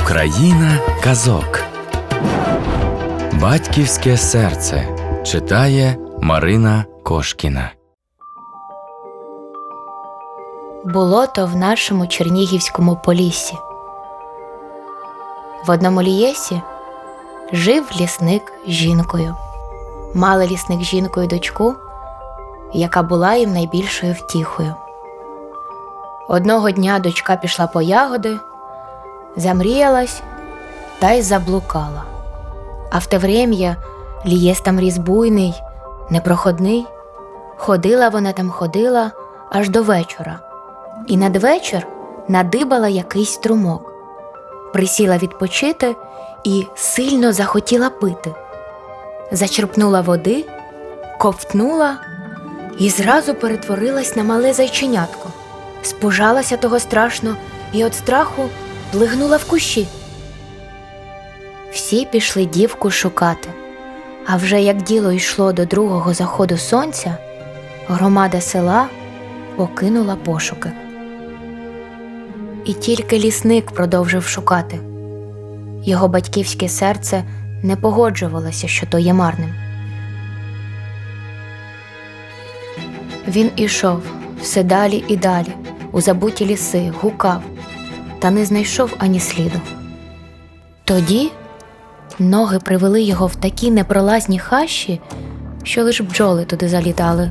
Україна казок. Батьківське серце читає Марина Кошкіна. Було то в нашому Чернігівському поліссі. В одному лієсі жив лісник з жінкою. Мали лісник з жінкою дочку, яка була їм найбільшою втіхою. Одного дня дочка пішла по ягоди, замріялась та й заблукала. А в те врем'я лієс там ріс буйний, непроходний. Ходила вона там ходила аж до вечора, і надвечір надибала якийсь струмок. Присіла відпочити і сильно захотіла пити. Зачерпнула води, ковтнула і зразу перетворилась на мале зайченятко. Спужалася того страшно і від страху плигнула в кущі. Всі пішли дівку шукати. А вже як діло йшло до другого заходу сонця, громада села покинула пошуки. І тільки лісник продовжив шукати. Його батьківське серце не погоджувалося, що то є марним. Він ішов все далі і далі, у забуті ліси, гукав, та не знайшов ані сліду. Тоді ноги привели його в такі непролазні хащі, що лиш бджоли туди залітали,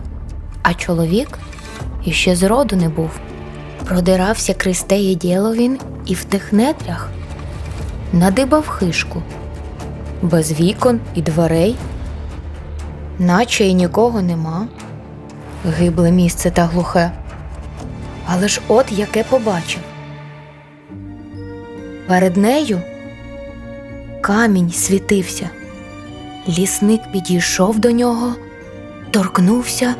а чоловік іще зроду не був. Продирався крізь теє діло він і в тих нетрях надибав хишку, без вікон і дверей, наче й нікого нема. Гибле місце та глухе. Але ж от яке побачив. Перед нею камінь світився. Лісник підійшов до нього, торкнувся,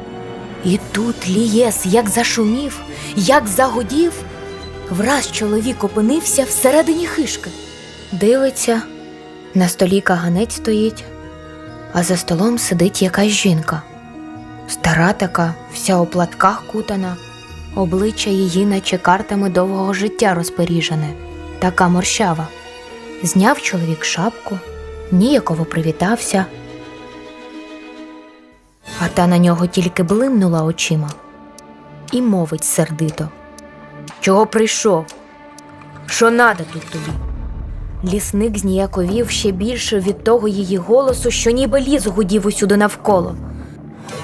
і тут лієс як зашумів, як загудів, враз чоловік опинився всередині хишки. Дивиться, на столі каганець стоїть, а за столом сидить якась жінка. Стара така, вся у платках кутана, обличчя її, наче картами довгого життя розпоріжене, така морщава. Зняв чоловік шапку, ніяково привітався, а та на нього тільки блимнула очима і мовить сердито. Чого прийшов? Що надо тут тобі? Лісник зніяковів ще більше від того її голосу, що ніби ліс гудів усюди навколо.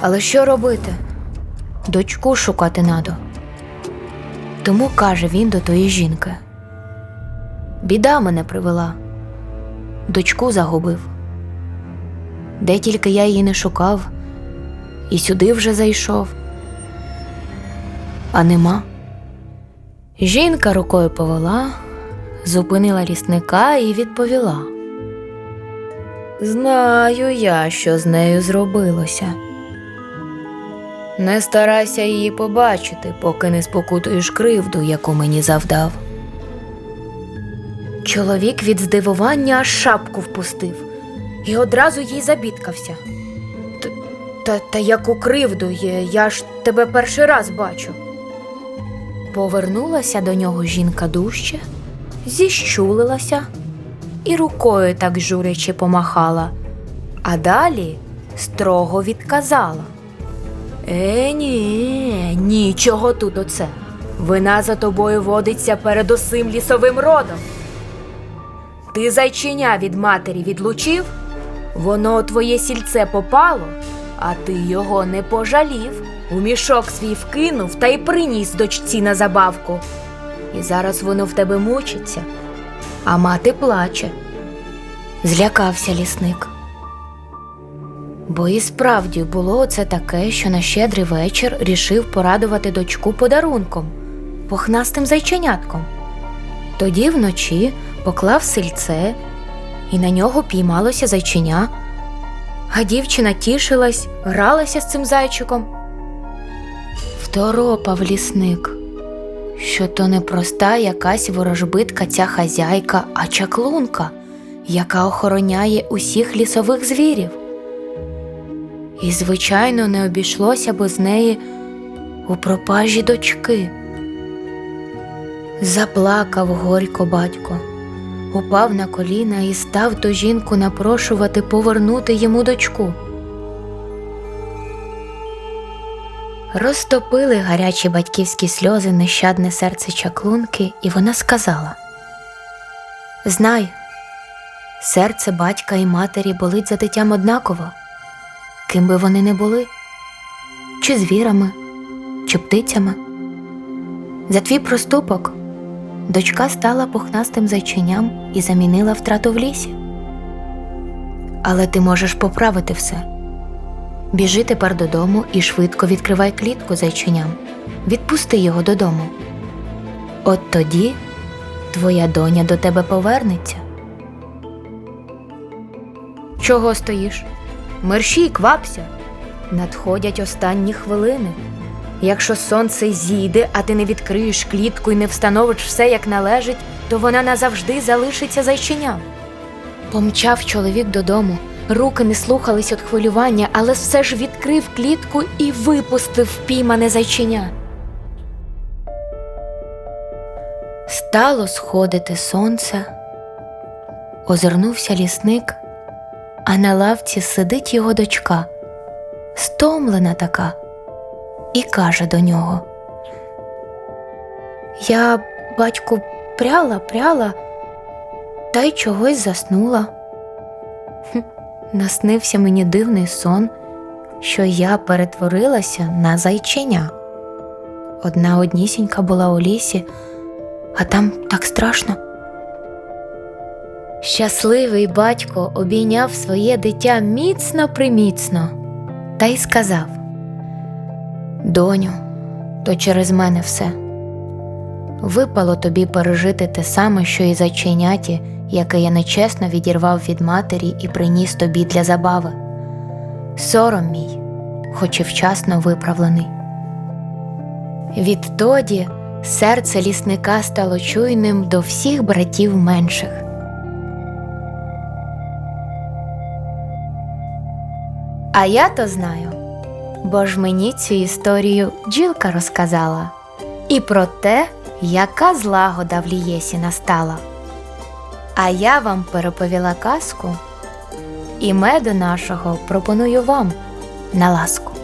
Але що робити? Дочку шукати надо. Тому каже він до тої жінки. Біда мене привела, дочку загубив. Де тільки я її не шукав, і сюди вже зайшов. А нема. Жінка рукою повела, зупинила лісника і відповіла. Знаю я, що з нею зробилося. Не старайся її побачити, поки не спокутуєш кривду, яку мені завдав. Чоловік від здивування аж шапку впустив і одразу їй забідкався. Та, та яку кривду є, я ж тебе перший раз бачу. Повернулася до нього жінка дужче, зіщулилася і рукою так журячи помахала, а далі строго відказала. Е, ні, нічого тут оце. Вина за тобою водиться перед усім лісовим родом. Ти зайченя від матері відлучив, воно у твоє сільце попало, а ти його не пожалів. У мішок свій вкинув та й приніс дочці на забавку. І зараз воно в тебе мучиться, а мати плаче. Злякався лісник. Бо і справді було це таке, що на щедрий вечір рішив порадувати дочку подарунком, похнастим зайченятком. Тоді вночі поклав сельце, і на нього піймалося зайченя. А дівчина тішилась, гралася з цим зайчиком. Второпав лісник, що то не проста якась ворожбитка ця хазяйка, а чаклунка, яка охороняє усіх лісових звірів. І, звичайно, не обійшлося без неї у пропажі дочки. Заплакав горько батько, упав на коліна і став ту жінку напрошувати повернути йому дочку. Розтопили гарячі батьківські сльози нещадне серце чаклунки, і вона сказала: Знай, серце батька і матері болить за дитям однаково, ким би вони не були, чи звірами, чи птицями. За твій проступок дочка стала пухнастим зайченям і замінила втрату в лісі. Але ти можеш поправити все. Біжи тепер додому і швидко відкривай клітку зайченям. Відпусти його додому. От тоді твоя доня до тебе повернеться. Чого стоїш? Мерщій, квапся. Надходять останні хвилини. Якщо сонце зійде, а ти не відкриєш клітку і не встановиш все як належить, то вона назавжди залишиться зайченям. Помчав чоловік додому, руки не слухались від хвилювання, але все ж відкрив клітку і випустив піймане зайченя. Стало сходити сонце, озирнувся лісник, а на лавці сидить його дочка, стомлена така, і каже до нього: Я, батьку, пряла, пряла, та й чогось заснула. Наснився мені дивний сон, що я перетворилася на зайченя. Одна однісінька була у лісі, а там так страшно. Щасливий батько обійняв своє дитя міцно приміцно та й сказав: Доню, то через мене все. Випало тобі пережити те саме, що і зайченяті, яке я нечесно відірвав від матері і приніс тобі для забави. Сором мій, хоч і вчасно виправлений. Відтоді серце лісника стало чуйним до всіх братів менших. А я то знаю, бо ж мені цю історію джілка розказала, і про те, яка злагода в лієсі настала. А я вам переповіла казку, і меду нашого пропоную вам на ласку.